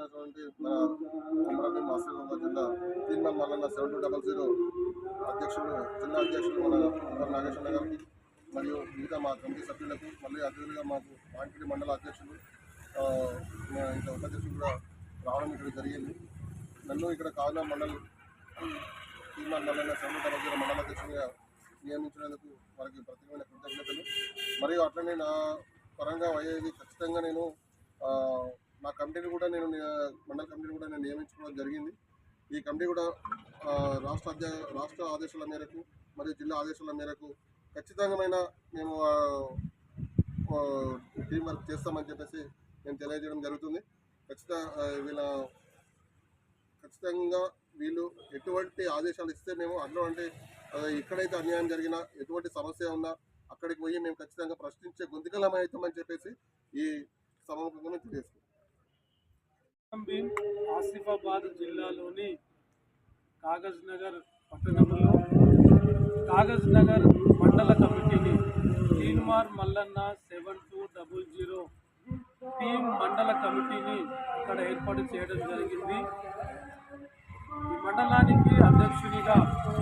చేసినటువంటి మన కుమరభీం ఆశ్రమంలో జిల్లా తిన్న Mallanna seven two double zero అధ్యక్షుడు జిల్లా అధ్యక్షుడు మన నాగేశ్వర గారికి మరియు మిగతా మా కమిటీ సభ్యులకు మళ్ళీ అతిథులుగా మాకు మాంకిడి మండల అధ్యక్షులు ఇంకా ఉపాధ్యక్షులు కూడా రావడం ఇక్కడ జరిగింది. నన్ను ఇక్కడ కావలా మండలి తీర్మాన్ మల్లన్న సెవెంటీ డబల్ జీరో మండల అధ్యక్షుడిగా నియమించినందుకు వారికి ప్రత్యేకమైన కృతజ్ఞతలు. మరియు అట్లనే నా పరంగా అయ్యేది ఖచ్చితంగా నేను మా కమిటీని కూడా నేను మండల కమిటీని కూడా నేను నియమించుకోవడం జరిగింది. ఈ కమిటీ కూడా రాష్ట్ర అధ్య రాష్ట్ర ఆదేశాల మేరకు మరియు జిల్లా ఆదేశాల మేరకు ఖచ్చితంగా మేము టీం వర్క్ చేస్తామని చెప్పేసి నేను తెలియజేయడం జరుగుతుంది. ఖచ్చితంగా వీళ్ళ ఖచ్చితంగా వీళ్ళు ఎటువంటి ఆదేశాలు ఇస్తే మేము అటువంటి ఆ, ఎక్కడైతే అన్యాయం జరిగినా ఎటువంటి సమస్య ఉన్నా అక్కడికి పోయి మేము ఖచ్చితంగా ప్రశ్నించే గొంతుకలం అవుతామని చెప్పేసి ఈ సమాముఖంగా తెలియజేస్తాం ఆసిఫాబాద్ జిల్లాలోని కాగజ్ నగర్ పట్టణంలో కాగజ్ నగర్ మండల కమిటీని Teenmaar Mallanna seven two double zero team మండల కమిటీని ఇక్కడ ఏర్పాటు చేయడం జరిగింది. ఈ మండలానికి అధ్యక్షునిగా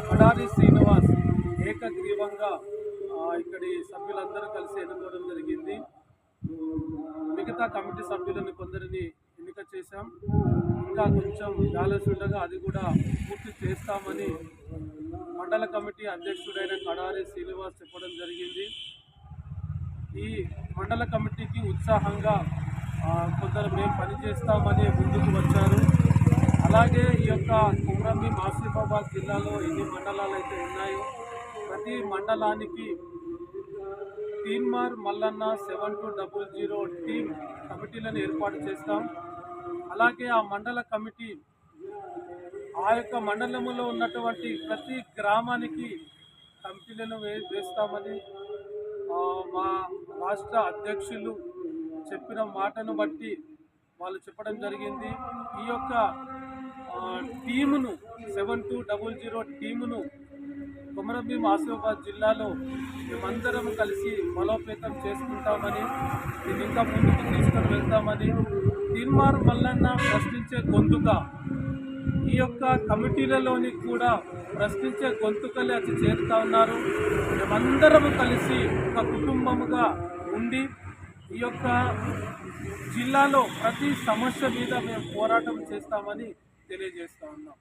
కడారి శ్రీనివాస్ ఏకగ్రీవంగా ఇక్కడి సభ్యులందరూ కలిసి ఎన్నుకోవడం జరిగింది. మిగతా కమిటీ సభ్యులను కొందరిని చేశాం. ఇంకా కొంచెం బ్యాలెన్స్ ఉండగా అది కూడా పూర్తి చేస్తామని మండల కమిటీ అధ్యక్షుడైన కడారి శ్రీనివాస్ చెప్పడం జరిగింది. ఈ మండల కమిటీకి ఉత్సాహంగా కొందరు మేము పనిచేస్తామని ముందుకు వచ్చారు. అలాగే ఈ యొక్క కుమ్రంభీం ఆసిఫాబాద్ జిల్లాలో ఎన్ని మండలాలు అయితే ఉన్నాయో ప్రతి మండలానికి Teenmaar Mallanna seven two double zero team కమిటీలను ఏర్పాటు చేస్తాం. అలాగే ఆ మండల కమిటీ ఆ యొక్క మండలంలో ఉన్నటువంటి ప్రతి గ్రామానికి కమిటీలను వే వేస్తామని మా రాష్ట్ర అధ్యక్షులు చెప్పిన మాటను బట్టి వాళ్ళు చెప్పడం జరిగింది. ఈ యొక్క టీమును సెవెన్ టూ డబుల్ జీరో టీమును కొమరభీం ఆసిఫాబాద్ జిల్లాలో మేమందరం కలిసి బలోపేతం చేసుకుంటామని ఇంకా ముందుకు తీసుకొని వెళ్తామని తీన్మార్ మల్లన్న ప్రశ్నించే గొంతుక. ఈ యొక్క కమిటీలలోని కూడా ప్రశ్నించే గొంతుకలే అది చేరుతా ఉన్నారు. మేమందరము కలిసి ఒక కుటుంబముగా ఉండి ఈ యొక్క జిల్లాలో ప్రతి సమస్య మీద మేము పోరాటం చేస్తామని తెలియజేస్తా ఉన్నాం.